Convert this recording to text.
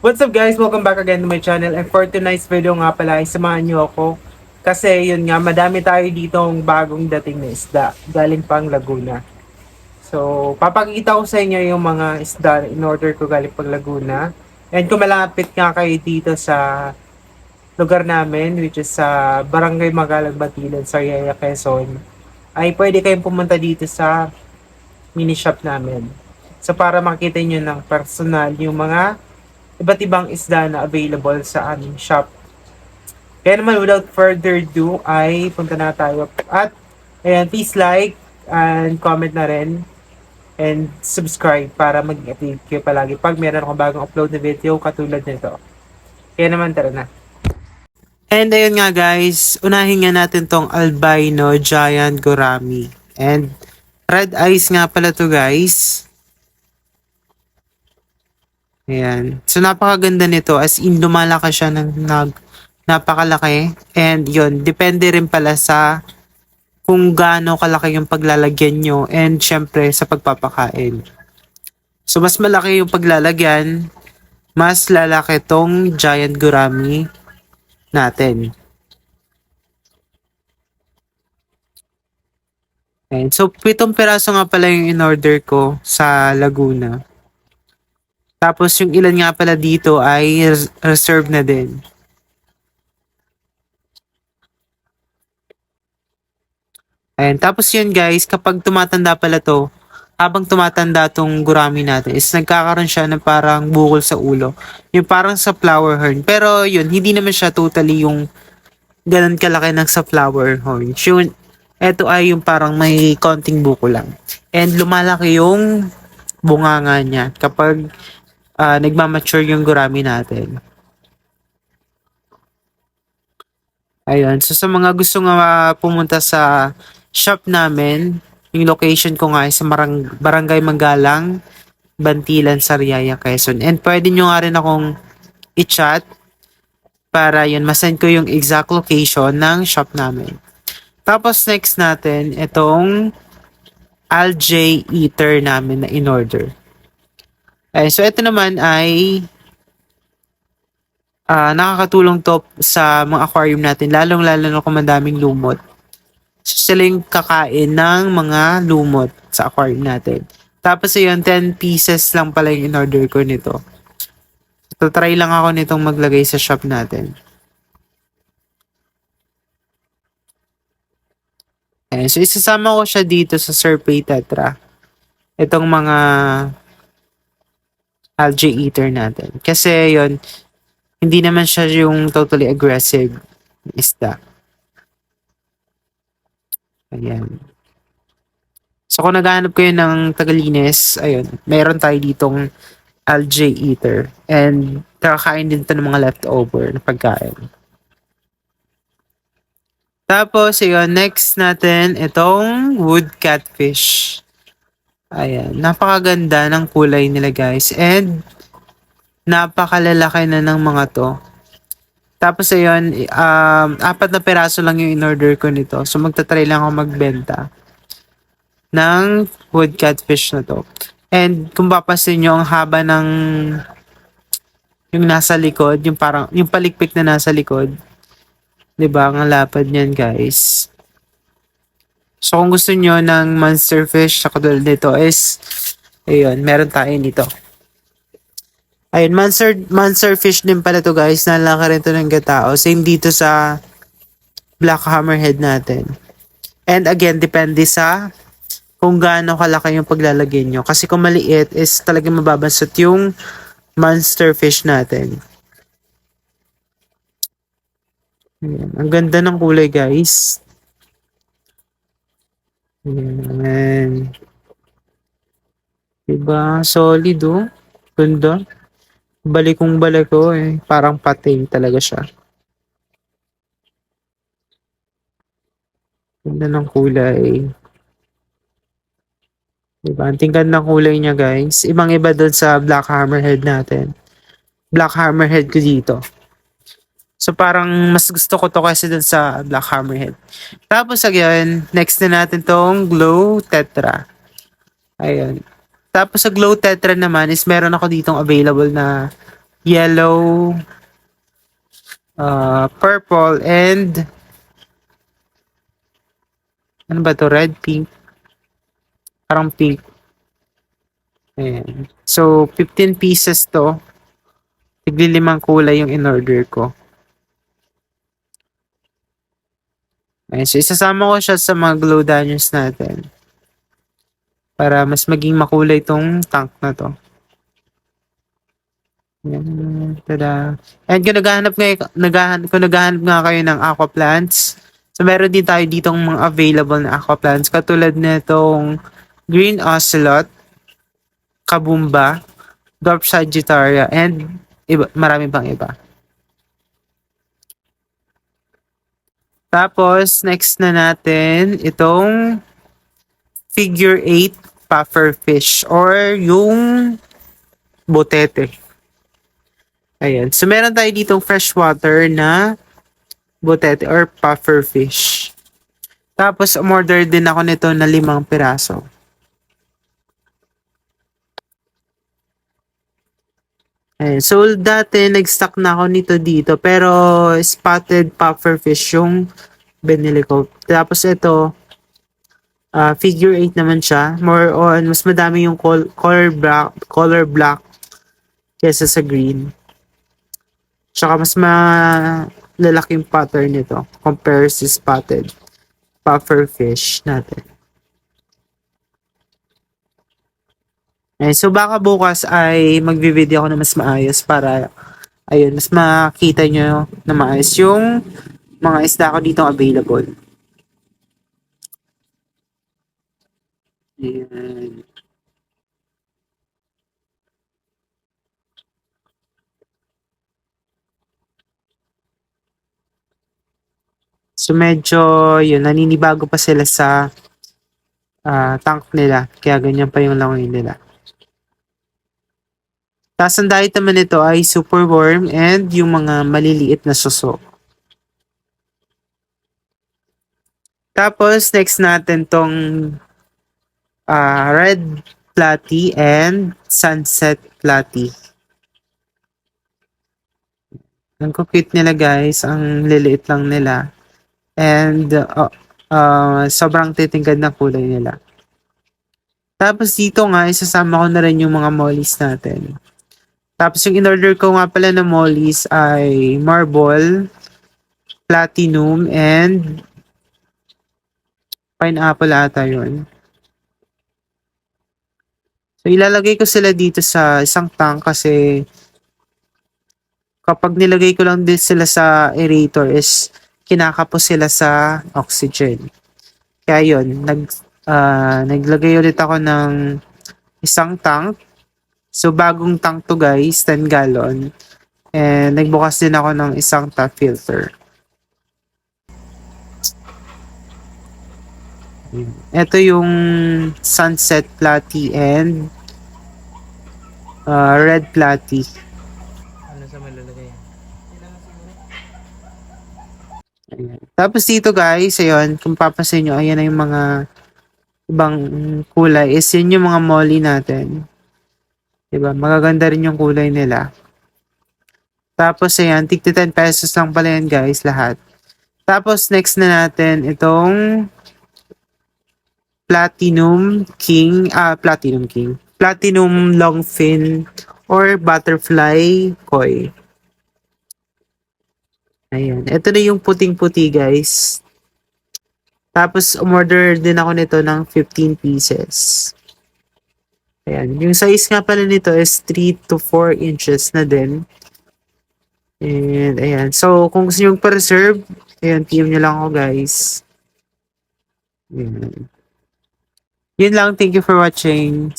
What's up guys? Welcome back again to my channel and for tonight's video nga pala samahan niyo ako kasi yun nga madami tayo ditong bagong dating na isda galing pang Laguna. So papakita ko sa inyo yung mga isda in order ko galing pang Laguna and kung malapit nga kayo dito sa lugar namin which is sa Barangay Magalang Batilan, Sariaya, Quezon ay pwede kayong pumunta dito sa mini shop namin. So para makita nyo ng personal yung mga iba't ibang isda na available sa aming shop. Kaya naman without further ado ay punta na tayo at ayan, please like and comment na rin and subscribe para mag-update kayo palagi pag meron akong bagong upload na video katulad nito. Kaya naman tara na. And ayun nga guys, unahin nga natin tong albino giant gourami. And red eyes nga pala to guys. Ayan. So, napakaganda nito. As in, lumalaki siya ng nag, napakalaki. And yun, depende rin pala sa kung gaano kalaki yung paglalagyan nyo and syempre sa pagpapakain. So, mas malaki yung paglalagyan, mas lalaki tong giant gurami natin. And so, pitong piraso nga pala yung in-order ko sa Laguna. Tapos yung ilan nga pala dito ay res- reserve na din. Ayan. Tapos yun guys, kapag tumatanda pala to, habang tumatanda tong gurami natin, is nagkakaroon siya ng parang bukol sa ulo. Yung parang sa flower horn. Pero yun, hindi naman siya totally yung ganun kalaki ng sa flower horn. Yun, eto ay yung parang may konting buko lang. And lumalaki yung bunganga niya kapag ah, nagmamature yung gurami natin. Ayun. So, sa mga gusto nga pumunta sa shop namin, yung location ko nga ay sa Marang, Barangay Manggalang, Bantilan, Sariaya, Quezon. And pwede nyo nga rin akong i-chat para yun, masend ko yung exact location ng shop namin. Tapos next natin, itong Alj Eater namin na in-order. Ay, so ito naman ay ah, nakakatulong to sa mga aquarium natin, lalong-lalo na kung madaming lumot. So, sila yung kakain ng mga lumot sa aquarium natin. Tapos ayun, 10 pieces lang pala yung in-order ko nito. So, try lang ako nitong maglagay sa shop natin. Eh, so isasama ko siya dito sa Survey Tetra. Itong mga algae eater natin. Kasi yon hindi naman siya yung totally aggressive isda. Ayan. So kung naghahanap kayo ng tagalinis, ayun, meron tayo ditong algae eater. And kakakain din ito ng mga leftover na pagkain. Tapos, ayun, next natin, itong wood catfish. Ayan, napakaganda ng kulay nila guys. And, napakalalaki na ng mga to. Tapos ayun, um, apat na peraso lang yung in-order ko nito. So magta-try lang ako magbenta ng wood catfish na to. And kung papasin nyo, ang haba ng yung nasa likod, yung parang, yung palikpik na nasa likod. 'Di ba Ang lapad niyan, guys. So, kung gusto nyo ng monster fish sa katulad nito is, ayun, meron tayo nito. Ayun, monster, monster fish din pala to guys. Nalaki rin to ng gatao. Same dito sa black hammerhead natin. And again, depende sa kung gaano kalaki yung paglalagay nyo. Kasi kung maliit is talagang mababansot yung monster fish natin. Ayan. Ang ganda ng kulay guys. Ayan. Diba? Solid oh. Ganda. Balik kong balik ko eh. Parang pating talaga siya. Ganda ng kulay. Diba? Ang tingkad ng kulay niya guys. Ibang iba doon sa black hammerhead natin. Black hammerhead ko dito. So parang mas gusto ko to kasi dun sa black hammerhead. Tapos again, next na natin tong glow tetra. Ayun. Tapos sa glow tetra naman is meron ako ditong available na yellow, uh, purple, and ano ba to? Red, pink. Parang pink. Ayan. So, 15 pieces to. Tigli limang kulay yung in-order ko. Ayan. So, isasama ko siya sa mga glow daniels natin. Para mas maging makulay tong tank na to. Ayan. Tada. And kung naghahanap, nga, naghahanap, kung naghahanap nga kayo ng aqua plants, so meron din tayo ditong mga available na aqua plants katulad nitong Green Ocelot, Kabumba, Dwarf Sagittaria, and iba, marami pang iba. Tapos, next na natin, itong figure 8 puffer fish or yung botete. Ayan. So, meron tayo ditong freshwater na botete or puffer fish. Tapos, umorder din ako nito na limang piraso. Ayan. So, dati, nag-stock na ako nito dito. Pero, spotted puffer fish yung binili ko. Tapos, ito, ah, figure 8 naman siya. More on, mas madami yung col- color black, color black kesa sa green. Tsaka mas malalaking pattern nito compare sa spotted puffer fish natin. Eh, so baka bukas ay magvi-video ako na mas maayos para ayun, mas makita nyo na maayos yung mga isda ko dito available. Ayan. So medyo yun, naninibago pa sila sa ah, tank nila. Kaya ganyan pa yung langoy nila. Diet naman nito ay super worm and yung mga maliliit na suso. Tapos next natin tong ah, red platy and sunset platy. Ang cute nila guys, ang liliit lang nila. And uh, uh, sobrang titingkad na kulay nila. Tapos dito nga, isasama ko na rin yung mga mollies natin. Tapos yung in-order ko nga pala na mollies ay marble, platinum, and pineapple ata yun. So ilalagay ko sila dito sa isang tank kasi kapag nilagay ko lang din sila sa aerator is kinakapos sila sa oxygen. Kaya yun, nag, ah, naglagay ulit ako ng isang tank. So, bagong tank to guys, 10 gallon. And nagbukas din ako ng isang tap filter. Ito yung sunset platy and ah, red platy. Ano sa malalagay? Ayan. Tapos dito guys, ayun, kung papasin nyo, ayan na yung mga ibang kulay. Is yun yung mga molly natin. Diba? Magaganda rin yung kulay nila. Tapos ayan, tigti 10 pesos lang pala yan guys, lahat. Tapos next na natin itong Platinum King, ah, Platinum King. Platinum Longfin or Butterfly Koi. Ayan. Ito na yung puting-puti, guys. Tapos, umorder din ako nito ng 15 pieces. Ayan. Yung size nga pala nito is 3 to 4 inches na din. And, ayan. So, kung gusto nyo pa-reserve, ayan, PM nyo lang ako, guys. Ayan. Yun lang. Thank you for watching.